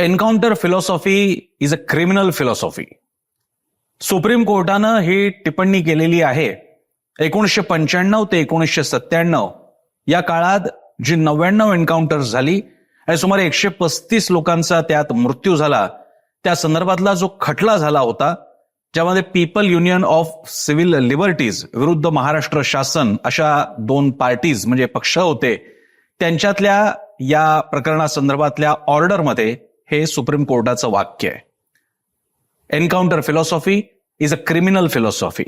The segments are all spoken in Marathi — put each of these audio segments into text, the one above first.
Encounter philosophy is a criminal philosophy supreme कोर्टानं ही टिप्पणी केलेली आहे. एकोणीसशे पंच्याण्णव ते एकोणीसशे सत्त्याण्णव या काळात जी नव्याण्णव एन्काउंटर्स झाली आणि सुमारे एकशे पस्तीस लोकांचा त्यात मृत्यू झाला. त्या संदर्भातला जो खटला झाला होता ज्यामध्ये people union of civil liberties विरुद्ध महाराष्ट्र शासन अशा दोन पार्टीज म्हणजे पक्ष होते त्यांच्यातल्या या प्रकरणासंदर्भातल्या ऑर्डरमध्ये हे सुप्रीम कोर्टाचं वाक्य आहे. Encounter philosophy is a criminal philosophy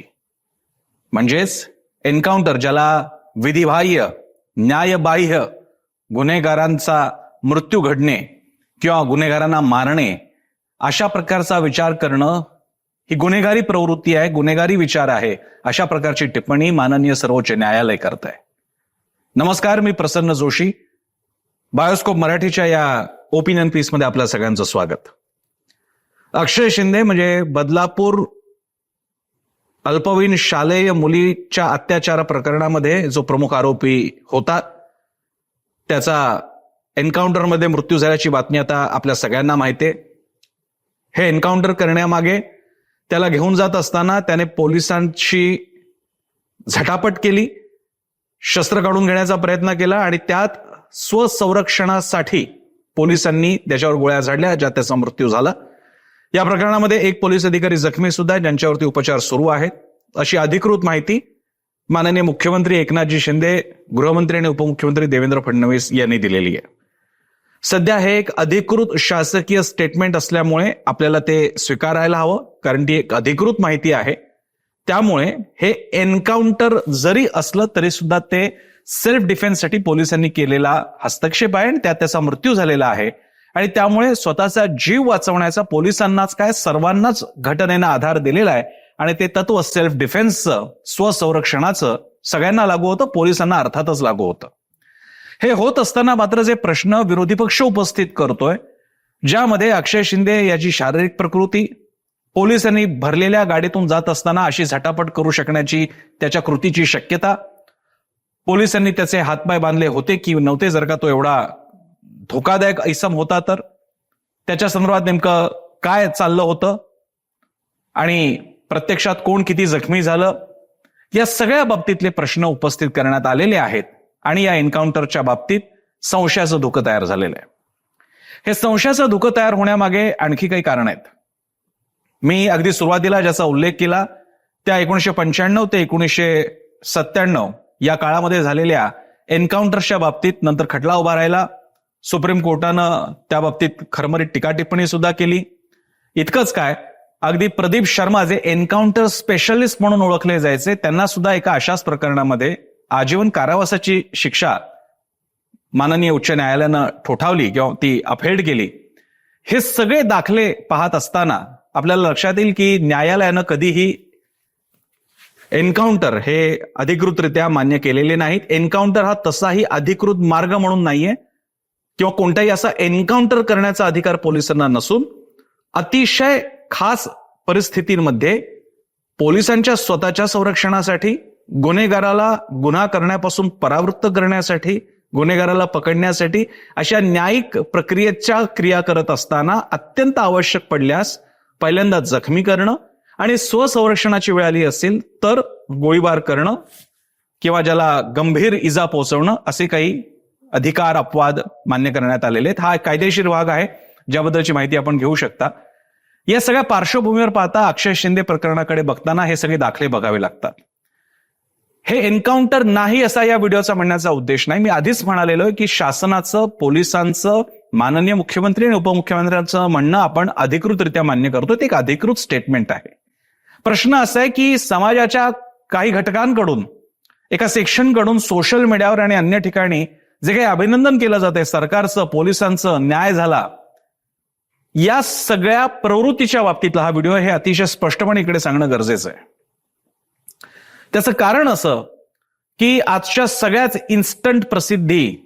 म्हणजेच एन्काउंटर ज्याला विधिबाह्य न्यायबाह्य गुन्हेगारांचा मृत्यू घडणे किंवा गुन्हेगारांना मारणे अशा प्रकारचा विचार करणं ही गुन्हेगारी प्रवृत्ती आहे गुन्हेगारी विचार आहे अशा प्रकारची टिप्पणी माननीय सर्वोच्च न्यायालय करत आहे नमस्कार मी प्रसन्न जोशी. बायोस्कोप मराठीच्या या ओपिनियन पीसमध्ये आपल्या सगळ्यांचं स्वागत. अक्षय शिंदे म्हणजे बदलापूर अल्पवयीन शालेय मुलीच्या अत्याचार प्रकरणामध्ये जो प्रमुख आरोपी होता त्याचा एन्काउंटरमध्ये मृत्यू झाल्याची बातमी आता आपल्या सगळ्यांना माहिती आहे. हे एन्काउंटर करण्यामागे त्याला घेऊन जात असताना त्याने पोलिसांची झटापट केली शस्त्र काढून घेण्याचा प्रयत्न केला आणि त्यात स्वसंरक्षणासाठी पोलिसांनी त्याच्यावर गोळ्या झाडल्या ज्यात त्याचा मृत्यू झाला. या प्रकरणामध्ये एक पोलीस अधिकारी जखमी सुद्धा ज्यांच्यावरती उपचार सुरू आहेत. अशी अधिकृत माहिती माननीय मुख्यमंत्री एकनाथजी शिंदे गृहमंत्री आणि उपमुख्यमंत्री देवेंद्र फडणवीस यांनी दिलेली आहे. सध्या हे एक अधिकृत शासकीय स्टेटमेंट असल्यामुळे आपल्याला ते स्वीकारायला हवं कारण ती एक अधिकृत माहिती आहे. त्यामुळे हे एन्काउंटर जरी असलं तरी सुद्धा ते सेल्फ डिफेन्ससाठी पोलिसांनी केलेला हस्तक्षेप आहे आणि त्यात त्याचा मृत्यू झालेला आहे. आणि त्यामुळे स्वतःचा जीव वाचवण्याचा पोलिसांनाच काय सर्वांनाच घटनेनं आधार दिलेला आहे. आणि ते तत्व सेल्फ डिफेन्सचं स्वसंरक्षणाचं सगळ्यांना लागू होतं पोलिसांना अर्थातच लागू होतं. हे होत असताना मात्र जे प्रश्न विरोधी पक्ष उपस्थित करतोय ज्यामध्ये अक्षय शिंदे याची शारीरिक प्रकृती पोलिसांनी भरलेल्या गाडीतून जात असताना अशी झटापट करू शकण्याची त्याच्या कृतीची शक्यता पोलिसांनी त्याचे हातपाय बांधले होते की नव्हते जर का तो एवढा धोकादायक ऐसम होता तर? त्याच्या संदर्भात नेमकं काय चाललं होतं? आणि प्रत्यक्षात कोण किती जखमी झालं? या सगळ्या बाबतीतले प्रश्न उपस्थित करण्यात आलेले आहेत आणि या एन्काउंटरच्या बाबतीत संशयाचं धोकं तयार झालेलं आहे. हे संशयाचं धोकं तयार होण्यामागे आणखी काही कारण आहेत. मी अगदी सुरुवातीला ज्याचा उल्लेख केला त्या एकोणीसशे पंच्याण्णव ते एकोणीसशे सत्त्याण्णव या काळामध्ये झालेल्या एन्काउंटर्सच्या बाबतीत नंतर खटला उभा राहिला. सुप्रीम कोर्टानं त्या बाबतीत खरमरीत टीका टिप्पणी सुद्धा केली. इतकंच काय अगदी प्रदीप शर्मा जे एन्काउंटर स्पेशलिस्ट म्हणून ओळखले जायचे त्यांना सुद्धा एका अशाच प्रकरणामध्ये आजीवन कारावासाची शिक्षा माननीय उच्च न्यायालयानं ठोठावली किंवा ती अफेड केली. हे सगळे दाखले पाहत असताना आपल्याला लक्षात येईल की न्यायालयानं कधीही एन्काउंटर हे अधिकृतरित्या मान्य केलेले नाहीत. एन्काउंटर हा तसाही अधिकृत मार्ग म्हणून नाहीये. किंवा कोणताही असा एन्काउंटर करण्याचा अधिकार पोलिसांना नसून अतिशय खास परिस्थितींमध्ये पोलिसांच्या स्वतःच्या संरक्षणासाठी गुन्हेगाराला गुन्हा करण्यापासून परावृत्त करण्यासाठी गुन्हेगाराला पकडण्यासाठी अशा न्यायिक प्रक्रियेच्या क्रिया करत असताना अत्यंत आवश्यक पडल्यास पहिल्यांदा जखमी करणं आणि स्वसंरक्षणाची वेळ आली असेल तर गोळीबार करणं किंवा ज्याला गंभीर इजा पोहोचवणं असे काही अधिकार अपवाद मान्य करण्यात आलेले आहेत. हा एक कायदेशीर भाग आहे ज्याबद्दलची माहिती आपण घेऊ शकता. या सगळ्या पार्श्वभूमीवर पाहता अक्षय शिंदे प्रकरणाकडे बघताना हे सगळे दाखले बघावे लागतात. हे एन्काउंटर नाही असा या व्हिडिओचा म्हणण्याचा उद्देश नाही. मी आधीच म्हणालेलो आहे की शासनाचं पोलिसांचं माननीय मुख्यमंत्री आणि उपमुख्यमंत्र्यांचं म्हणणं आपण अधिकृतरित्या मान्य करतो. ते एक अधिकृत स्टेटमेंट आहे. प्रश्न असा आहे की समाजाच्या काही घटकांकडून एका सेक्शनकडून सोशल मीडियावर आणि अन्य ठिकाणी जे काही अभिनंदन केलं जात आहे सरकारचं पोलिसांचं न्याय झाला या सगळ्या प्रवृत्तीच्या बाबतीतला हा व्हिडिओ हे अतिशय स्पष्टपणे इकडे सांगणं गरजेचं आहे. त्याचं कारण असं की आजच्या सगळ्याच इन्स्टंट प्रसिद्धी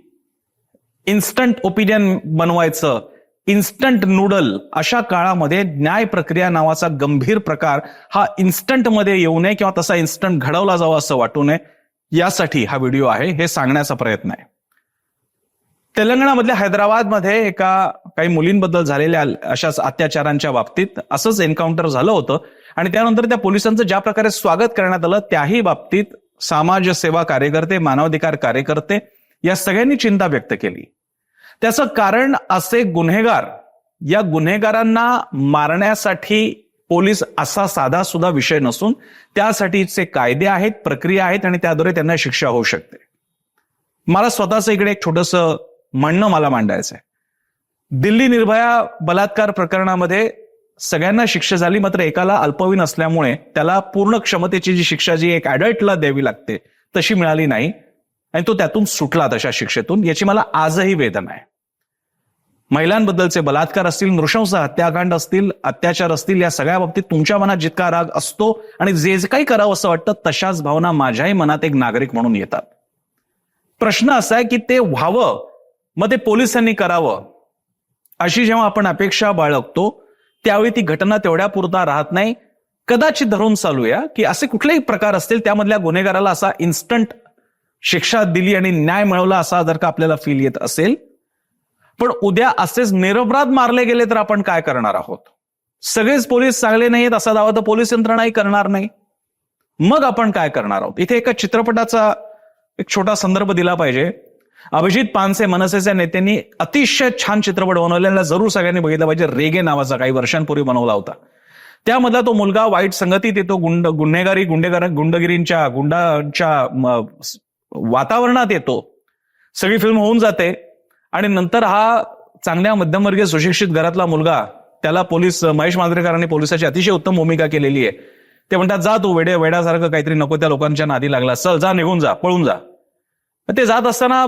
इन्स्टंट ओपिनियन बनवायचं इन्स्टंट नूडल अशा काळामध्ये न्याय प्रक्रिया नावाचा गंभीर प्रकार हा इन्स्टंटमध्ये येऊ नये किंवा तसा इन्स्टंट घडवला जावा असं वाटू नये यासाठी हा व्हिडिओ आहे हे सांगण्याचा प्रयत्न आहे. तेलंगणामधल्या हैदराबादमध्ये एका काही मुलींबद्दल झालेल्या अशाच अत्याचारांच्या बाबतीत असंच एन्काउंटर झालं होतं आणि त्यानंतर त्या पोलिसांचं ज्या प्रकारे स्वागत करण्यात आलं त्याही बाबतीत समाजसेवा कार्यकर्ते मानवाधिकार कार्यकर्ते या सगळ्यांनी चिंता व्यक्त केली. त्याचं कारण असे गुन्हेगार या गुन्हेगारांना मारण्यासाठी पोलीस असा साधा सुद्धा विषय नसून त्यासाठीचे कायदे आहेत प्रक्रिया आहेत आणि त्याद्वारे त्यांना शिक्षा होऊ शकते. मला स्वतःचं इकडे एक छोटस म्हणणं मला मांडायचं आहे. दिल्ली निर्भया बलात्कार प्रकरणामध्ये सगळ्यांना शिक्षा झाली मात्र एकाला अल्पवयीन असल्यामुळे त्याला पूर्ण क्षमतेची जी शिक्षा जी एक ऍडल्टला द्यावी लागते तशी मिळाली नाही. आणि तो त्यातून सुटला तशा शिक्षेतून याची मला आजही वेदना आहे. महिलांबद्दलचे बलात्कार असतील नृशंस हत्याकांड असतील अत्याचार असतील या सगळ्या बाबतीत तुमच्या मनात जितका राग असतो आणि जे जे काही करावं असं वाटतं तशाच भावना माझ्याही मनात एक नागरिक म्हणून येतात. प्रश्न असा आहे की ते व्हावं मग ते पोलिसांनी करावं. अशी जेव्हा आपण अपेक्षा बाळगतो त्यावेळी ती घटना तेवढ्या पुरता राहत नाही. कदाचित धरून चालूया की असे कुठलेही प्रकार असतील त्यामधल्या गुन्हेगाराला असा इन्स्टंट शिक्षा दिली आणि न्याय मिळवला असा जर का आपल्याला फील येत असेल पण उद्या असेच निरपराध मारले गेले तर आपण काय करणार आहोत? सगळेच पोलीस चांगले नाहीत असा दावा तर पोलीस यंत्रणाही करणार नाही. मग आपण काय करणार आहोत? इथे एका चित्रपटाचा एक छोटा संदर्भ दिला पाहिजे. अभिजित पानसे मनसेच्या नेत्यांनी अतिशय छान चित्रपट बनवलेला जरूर सगळ्यांनी बघितला पाहिजे. रेगे नावाचा काही वर्षांपूर्वी बनवला होता. त्यामधला तो मुलगा वाईट संगतीत येतो गुंड गुन्हेगारी गुंडेगार गुंडगिरींच्या गुंडांच्या वातावरणात येतो. सगळी फिल्म होऊन जाते. आणि नंतर हा चांगल्या मध्यमवर्गीय सुशिक्षित घरातला मुलगा त्याला पोलीस महेश मांजरेकरांनी पोलिसाची अतिशय उत्तम भूमिका केलेली आहे. ते म्हणतात जा तू वेडे वेड्यासारखं काहीतरी नको त्या लोकांच्या नादी लागला. चल जा निघून जा पळून जा. ते जात असताना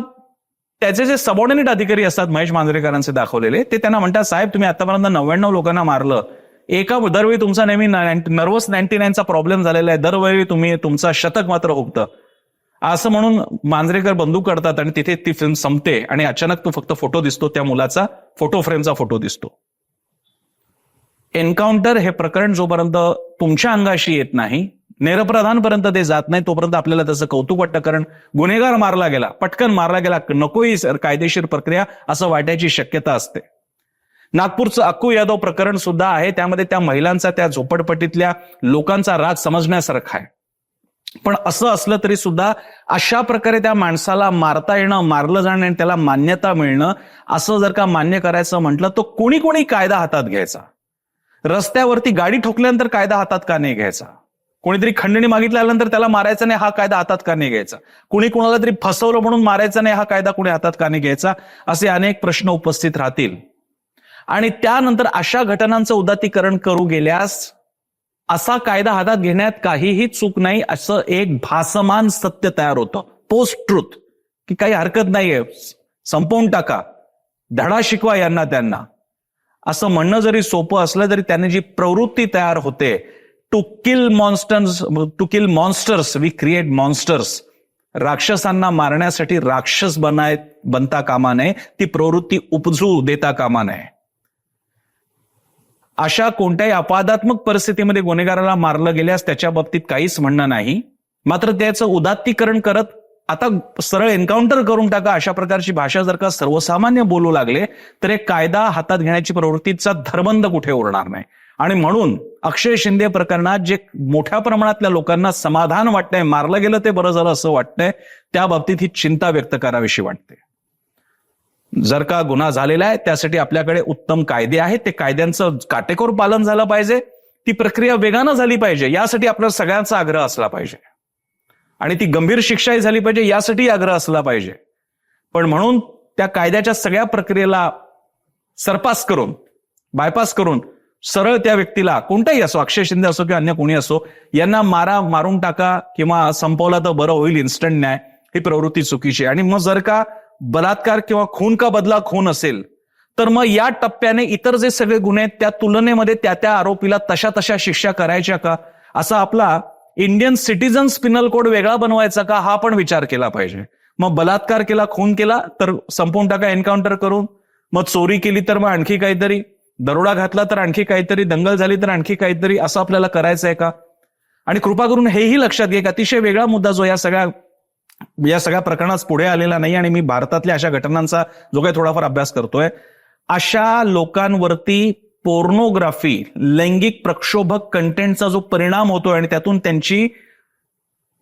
त्याचे जे सबॉर्डिनेट अधिकारी असतात महेश मांजरेकरांचे दाखवलेले ते त्यांना म्हणतात साहेब तुम्ही आतापर्यंत नव्याण्णव लोकांना मारलं. एका दरवेळी तुमचा नेहमी नर्वस नाईन्टी नाईनचा प्रॉब्लेम झालेला आहे. दरवेळी तुम्ही तुमचा शतक मात्र हुकतं असं म्हणून मांजरेकर बंदूक काढतात आणि तिथे ती फिल्म संपते आणि अचानक तो फक्त फोटो दिसतो त्या मुलाचा फोटो फ्रेमचा फोटो दिसतो. एन्काउंटर हे प्रकरण जोपर्यंत तुमच्या अंगाशी येत नाही नेरप्रधानपर्यंत ते जात नाही तोपर्यंत आपल्याला त्याचं कौतुक वाटतं कारण गुन्हेगार मारला गेला पटकन मारला गेला नकोही सर- कायदेशीर प्रक्रिया असं वाटायची शक्यता असते. नागपूरचं अक्कू यादव प्रकरण सुद्धा आहे त्यामध्ये त्या महिलांचा त्या झोपडपट्टीतल्या लोकांचा राग समजण्यासारखा आहे. पण असं असलं तरी सुद्धा अशा प्रकारे त्या माणसाला मारता येणं मारलं जाणं आणि त्याला मान्यता मिळणं असं जर का मान्य करायचं म्हटलं तर कोणी कोणी कायदा हातात घ्यायचा. रस्त्यावरती गाडी ठोकल्यानंतर कायदा हातात का नाही घ्यायचा? कोणीतरी खंडणी मागितल्यानंतर त्याला मारायचा नाही हा कायदा हातात का नाही घ्यायचा? कुणी कुणाला तरी फसवलं म्हणून मारायचा नाही हा कायदा कुणी हातात का नाही घ्यायचा? असे अनेक प्रश्न उपस्थित राहतील. आणि त्यानंतर अशा घटनांचं उदातीकरण करू गेल्यास असा कायदा हातात घेण्यात काहीही चूक नाही असं एक भासमान सत्य तयार होतं. पोस्ट ट्रुथ की काही हरकत नाहीये. संपवून टाका. धडा शिकवा यांना त्यांना. असं म्हणणं जरी सोपं असलं तरी त्याने जी प्रवृत्ती तयार होते to kill monsters to kill monsters we create monsters राक्षसांना मारण्यासाठी राक्षस बनाय बनता कामा नये. ती प्रवृत्ती उपजू देता कामा नये. अशा कोणत्याही अपवादात्मक परिस्थितीमध्ये गुन्हेगाराला मारलं गेल्यास त्याच्या बाबतीत काहीच म्हणणं नाही. मात्र त्याचं उदात्तीकरण करत आता सरळ एन्काउंटर करून टाका अशा प्रकारची भाषा जर का सर्वसामान्य बोलू लागले तर एक कायदा हातात घेण्याची प्रवृत्तीचा धरबंद कुठे उरणार नाही. आणि म्हणून अक्षय शिंदे प्रकरणात जे मोठ्या प्रमाणातल्या लोकांना समाधान वाटतंय मारलं गेलं ते बरं झालं असं वाटतंय त्या बाबतीत ही चिंता व्यक्त करावीशी वाटते. जर का गुन्हा झालेला आहे त्यासाठी आपल्याकडे उत्तम कायदे आहेत. ते कायद्यांचं काटेकोर पालन झालं पाहिजे. ती प्रक्रिया वेगानं झाली पाहिजे. यासाठी आपला सगळ्यांचा आग्रह असला पाहिजे. आणि ती गंभीर शिक्षाही झाली पाहिजे यासाठी आग्रह असला पाहिजे. पण म्हणून त्या कायद्याच्या सगळ्या प्रक्रियेला सरपास करून बायपास करून सरळ त्या व्यक्तीला कोणताही असो अक्षय शिंदे असो किंवा अन्य कोणी असो यांना मारा मारून टाका किंवा संपवला तर बरं होईल इन्स्टंट न्याय ही प्रवृत्ती चुकीची आणि मग जर का बलात्कार किंवा खून का बदला खून असेल तर मग या टप्प्याने इतर जे सगळे गुन्हे आहेत त्या तुलनेमध्ये त्या त्या आरोपीला तशा तशा शिक्षा करायच्या का? असा आपला इंडियन सिटीजन्स पिनल कोड वेगळा बनवायचा का? हा पण विचार केला पाहिजे. मग बलात्कार केला खून केला तर संपवून टाका एन्काउंटर करून. मग चोरी केली तर मग आणखी काहीतरी. दरोडा घातला तर आणखी काहीतरी. दंगल झाली तर आणखी काहीतरी. असं आपल्याला करायचं आहे का? आणि कृपा करून हेही लक्षात घे एक अतिशय वेगळा मुद्दा जो या सगळ्या या सगळ्या प्रकरणात पुढे आलेला नाही आणि मी भारतातल्या अशा घटनांचा जो काही थोडाफार अभ्यास करतोय अशा लोकांवरती पोर्नोग्राफी लैंगिक प्रक्षोभक कंटेंटचा जो परिणाम होतोय आणि त्यातून त्यांची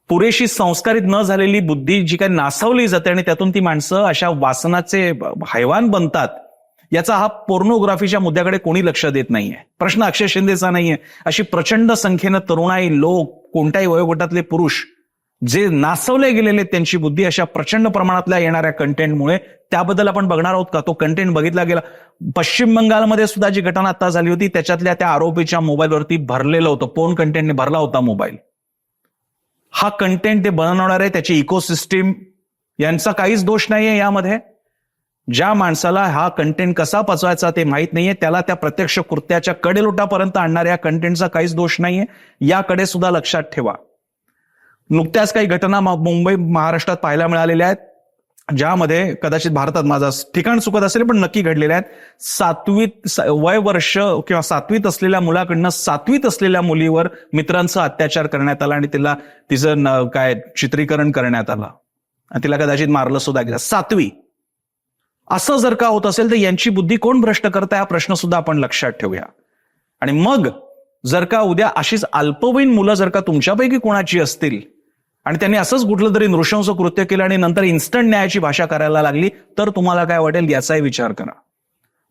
पुरेशी संस्कारित न झालेली बुद्धी जी काही नासवली जाते आणि त्यातून ती माणसं अशा वासनाचे हैवान बनतात याचा हा पोर्नोग्राफीच्या मुद्द्याकडे कोणी लक्ष देत नाहीये. प्रश्न अक्षय शिंदेचा नाहीये. अशी प्रचंड संख्येनं तरुणाई लोक कोणत्याही वयोगटातले पुरुष जे नासवले गेलेले त्यांची बुद्धी अशा प्रचंड प्रमाणातल्या येणाऱ्या कंटेंटमुळे त्याबद्दल आपण बघणार आहोत का? तो कंटेंट बघितला गेला. पश्चिम बंगालमध्ये सुद्धा जी घटना आता झाली होती त्याच्यातल्या त्या आरोपीच्या मोबाईलवरती भरलेलं होतं. पोन कंटेंटने भरला होता मोबाईल? हा कंटेंट ते बनवणारे त्याची इकोसिस्टीम यांचा काहीच दोष नाहीये यामध्ये. ज्या माणसाला हा कंटेंट कसा पचवायचा ते माहीत नाहीये. त्याला त्या प्रत्यक्ष कृत्याच्या कडेलोटापर्यंत आणणाऱ्या कंटेंटचा काहीच दोष नाहीये. याकडे सुद्धा लक्षात ठेवा. नुकत्याच काही घटना मुंबई महाराष्ट्रात पाहायला मिळालेल्या आहेत ज्यामध्ये कदाचित भारतात माझा ठिकाण चुकत असेल पण नक्की घडलेल्या आहेत. सातवीत वय वर्ष किंवा सातवीत असलेल्या मुलाकडनं सातवीत असलेल्या मुलीवर मित्रांचा अत्याचार करण्यात आला आणि तिला तिचं काय चित्रीकरण करण्यात आलं. आणि तिला कदाचित मारलं सुद्धा गेलं. सातवी. असं जर का होत असेल तर यांची बुद्धी कोण भ्रष्ट करताय हा प्रश्न सुद्धा आपण लक्षात ठेवूया. आणि मग जर का उद्या अशीच अल्पवयीन मुलं जर का तुमच्यापैकी कोणाची असतील आणि त्यांनी असंच कुठलं तरी नृशंस कृत्य केलं आणि नंतर इन्स्टंट न्यायाची भाषा करायला लागली तर तुम्हाला काय वाटेल याचाही विचार करा.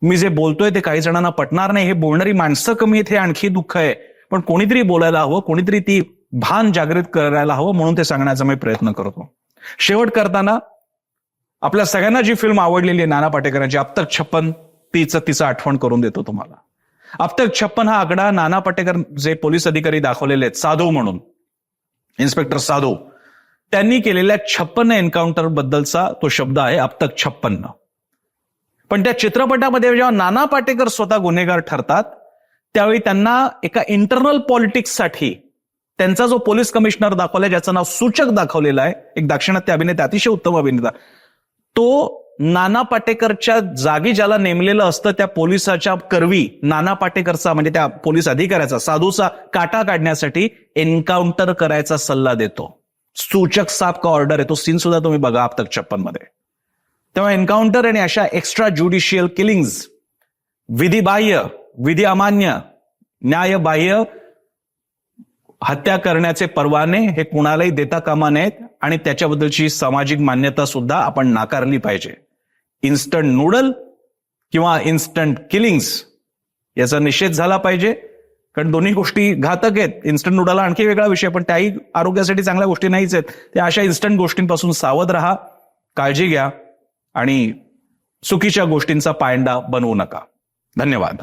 मी जे बोलतोय ते काही जणांना पटणार नाही हे बोलणारी माणसं कमी आहेत हे आणखी दुःख आहे. पण कोणीतरी बोलायला हवं कोणीतरी ती भान जागृत करायला हवं म्हणून ते सांगण्याचा मी प्रयत्न करतो. शेवट करताना आपल्या सगळ्यांना जी फिल्म आवडलेली आहे नाना पाटेकरांची अब तक छप्पन तिचं तिचं आठवण करून देतो तुम्हाला. अब तक छप्पन हा आकडा नाना पाटेकर जे पोलीस अधिकारी दाखवलेले आहेत साधू म्हणून. इन्स्पेक्टर साधू त्यांनी केलेल्या छप्पन्न एन्काउंटर बद्दलचा तो शब्द आहे अब तक छप्पन्न. पण त्या चित्रपटामध्ये जेव्हा नाना पाटेकर स्वतः गुन्हेगार ठरतात त्यावेळी त्यांना एका इंटरनल पॉलिटिक्ससाठी त्यांचा जो पोलीस कमिशनर दाखवलाय ज्याचं नाव सूचक दाखवलेलं आहे एक दाक्षिणात्य अभिनेता अतिशय उत्तम अभिनेता तो नाना पाटेकरच्या जागी ज्याला नेमलेलं असतं त्या पोलिसाच्या करवी नाना पाटेकरचा म्हणजे त्या पोलीस अधिकाऱ्याचा साधूचा काटा काढण्यासाठी एन्काउंटर करायचा सल्ला देतो. सूचक साप का ऑर्डर आहे? तो सीन सुद्धा तुम्ही बघा आप तक छप्पनमध्ये तेव्हा एन्काउंटर आणि अशा एक्स्ट्रा ज्युडिशियल किलिंग्ज विधिबाह्य विधी अमान्य न्यायबाह्य हत्या करण्याचे परवाने हे कुणालाही देता कामा नयेत आणि त्याच्याबद्दलची सामाजिक मान्यता सुद्धा आपण नाकारली पाहिजे. इन्स्टंट नूडल किंवा इन्स्टंट किलिंग्स याचा निषेध झाला पाहिजे. कारण दोन्ही गोष्टी घातक आहेत. इन्स्टंट नूडल आणखी वेगळा विषय पण त्याही आरोग्यासाठी चांगल्या गोष्टी नाहीच आहेत. त्या अशा इन्स्टंट गोष्टींपासून सावध राहा काळजी घ्या आणि चुकीच्या गोष्टींचा पायंडा बनवू नका. धन्यवाद.